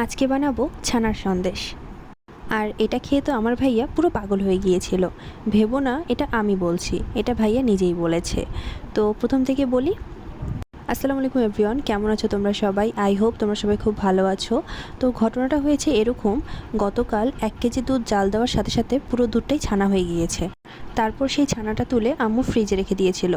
আজকে বানাবো ছানার সন্দেশ। আর এটা খেয়ে তো আমার ভাইয়া পুরো পাগল হয়ে গিয়েছিল। ভেবো না, এটা আমি বলছি, এটা ভাইয়া নিজেই বলেছে। তো প্রথম থেকে বলি, আসসালামু আলাইকুম এভরিওয়ান, কেমন আছো তোমরা সবাই? আই হোপ তোমরা সবাই খুব ভালো আছো। তো ঘটনাটা হয়েছে এরকম, গতকাল এক কেজি দুধ জাল দেওয়ার সাথে সাথে পুরো দুধটাই ছানা হয়ে গিয়েছে। তারপর সেই ছানাটা তুলে আম্মু ফ্রিজে রেখে দিয়েছিল।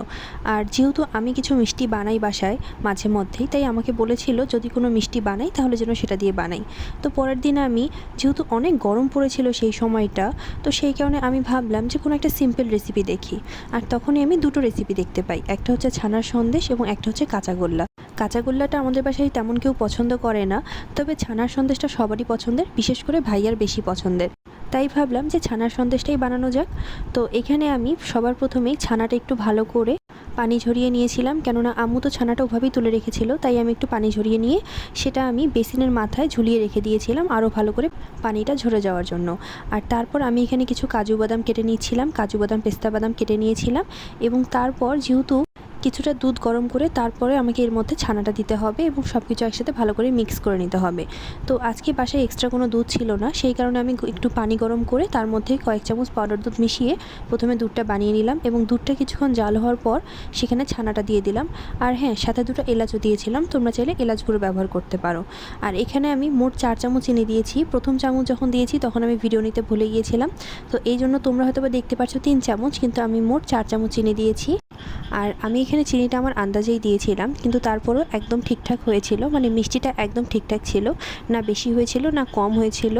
আর যেহেতু আমি কিছু মিষ্টি বানাই বাসায় মাঝে মধ্যেই, তাই আমাকে বলেছিল যদি কোনো মিষ্টি বানাই তাহলে যেন সেটা দিয়ে বানাই। তো পরের দিন আমি, যেহেতু অনেক গরম পড়েছিল সেই সময়টা, তো সেই কারণে আমি ভাবলাম যে কোনো একটা সিম্পল রেসিপি দেখি। আর তখনই আমি দুটো রেসিপি দেখতে পাই, একটা হচ্ছে ছানার সন্দেশ এবং একটা হচ্ছে কাঁচাগোল্লা কাঁচাগোল্লাটা আমাদের বাসায় তেমন কেউ পছন্দ করে না, তবে ছানার সন্দেশটা সবারই পছন্দের, বিশেষ করে ভাইয়ার বেশি পছন্দের। তাই ভাবলাম যে ছানার সন্দেশটাই বানানো যাক। তো এখানে আমি সবার প্রথমেই ছানাটা একটু ভালো করে পানি ঝরিয়ে নিয়েছিলাম। কেননা আম্মু তো ছানাটা ওভাবেই তুলে রেখেছিল, তাই আমি একটু পানি ঝরিয়ে নিয়ে সেটা আমি বেসিনের মাথায় ঝুলিয়ে রেখে দিয়েছিলাম আরও ভালো করে পানিটা ঝরে যাওয়ার জন্য। আর তারপর আমি এখানে কিছু কাজু বাদাম কেটে নিয়েছিলাম, কাজু বাদাম, পেস্তা বাদাম কেটে নিয়েছিলাম এবং তারপর যেহেতু কিছুটা দুধ গরম করে তারপরে আমাকে এর মধ্যে ছানাটা দিতে হবে এবং সব কিছু একসাথে ভালো করে মিক্স করে নিতে হবে। তো আজকে বাসায় এক্সট্রা কোনো দুধ ছিল না, সেই কারণে আমি একটু পানি গরম করে তার মধ্যে কয়েক চামচ পাউডার দুধ মিশিয়ে প্রথমে দুধটা বানিয়ে নিলাম এবং দুধটা কিছুক্ষণ জাল হওয়ার পর সেখানে ছানাটা দিয়ে দিলাম। আর হ্যাঁ সাথে দুটো এলাচও দিয়েছিলাম, তোমরা চাইলে এলাচ গুঁড়ো ব্যবহার করতে পারো। আর এখানে আমি মোট চার চামচ চিনি দিয়েছি। প্রথম চামচ যখন দিয়েছি তখন আমি ভিডিও নিতে ভুলে গিয়েছিলাম। তো এই জন্য তোমরা হয়তো দেখতে পাচ্ছ তিন চামচ, কিন্তু আমি মোট চার চামচ চিনি দিয়েছি। আর আমি এখানে চিনিটা আমার আন্দাজেই দিয়েছিলাম, কিন্তু তারপরও একদম ঠিকঠাক হয়েছিল মানে মিষ্টিটা একদম ঠিকঠাক ছিল, না বেশি হয়েছিল, না কম হয়েছিল।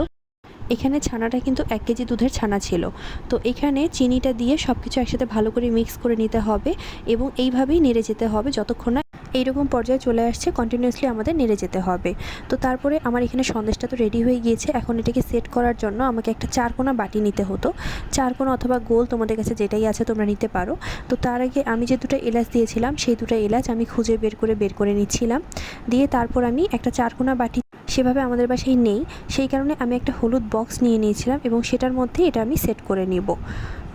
এখানে ছানাটা কিন্তু এক কেজি দুধের ছানা ছিল। তো এখানে চিনিটা দিয়ে সব কিছু একসাথে ভালো করে মিক্স করে নিতে হবে এবং এইভাবেই নেড়ে যেতে হবে যতক্ষণ না এইরকম পর্যায়ে চলে আসছে কন্টিনিউয়াসলি আমাদের নেড়ে যেতে হবে। তো তারপরে আমার এখানে সন্দেশটা তো রেডি হয়ে গিয়েছে, এখন এটাকে সেট করার জন্য আমাকে একটা চারকোনা বাটি নিতে হতো। চারকোনা অথবা গোল তোমাদের কাছে যেটাই আছে তোমরা নিতে পারো। তো তার আগে আমি যে দুটো এলাচ দিয়েছিলাম, সেই দুটো এলাচ আমি খুঁজে বের করে বের করে নিচ্ছিলাম। দিয়ে তারপর আমি একটা চারকোনা বাটি, সেভাবে আমাদের বাসায় নেই। সেই কারণে আমি একটা হলুদ বক্স নিয়ে নিয়েছিলাম এবং সেটার মধ্যে এটা আমি সেট করে নিব।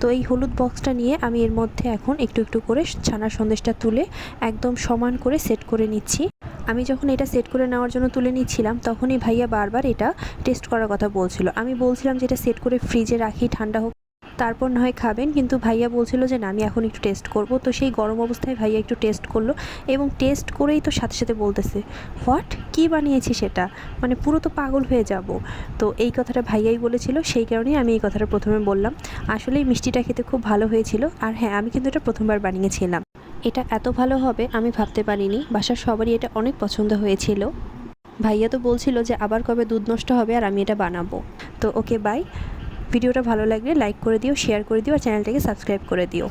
তো এই হলুদ বক্সটা নিয়ে আমি এর মধ্যে এখন একটু একটু করে ছানার সন্দেশটা তুলে একদম সমান করে সেট করে নিচ্ছি। আমি যখন এটা সেট করে নেওয়ার জন্য তুলে নিচ্ছিলাম, তখনই ভাইয়া বারবার এটা টেস্ট করার কথা বলছিল। আমি বলছিলাম যে এটা সেট করে ফ্রিজে রাখি, ঠান্ডা হোক তারপর না হয় খাবেন। কিন্তু ভাইয়া বলছিল যে, না, আমি এখন একটু টেস্ট করব। তো সেই গরম অবস্থায় ভাইয়া একটু টেস্ট করল এবং টেস্ট করেই তো সাথে সাথে বলতেছে, হোয়াট? কী বানিয়েছি সেটা? মানে পুরো তো পাগল হয়ে যাব। তো এই কথাটা ভাইয়াই বলেছিল। সেই কারণেই আমি এই কথাটা প্রথমে বললাম। আসলেই মিষ্টিটা খেতে খুব ভালো হয়েছিল। আর হ্যাঁ আমি কিন্তু এটা প্রথমবার বানিয়েছিলাম। এটা এত ভালো হবে, আমি ভাবতে পারিনি। বাসার সবারই এটা অনেক পছন্দ হয়েছিল। ভাইয়া তো বলছিল যে, আবার কবে দুধ নষ্ট হবে আর আমি এটা বানাবো। তো ওকে, বাই। ভিডিওটা ভালো লাগলে লাইক করে দিও শেয়ার করে দিও আর চ্যানেলটাকে সাবস্ক্রাইব করে দিও।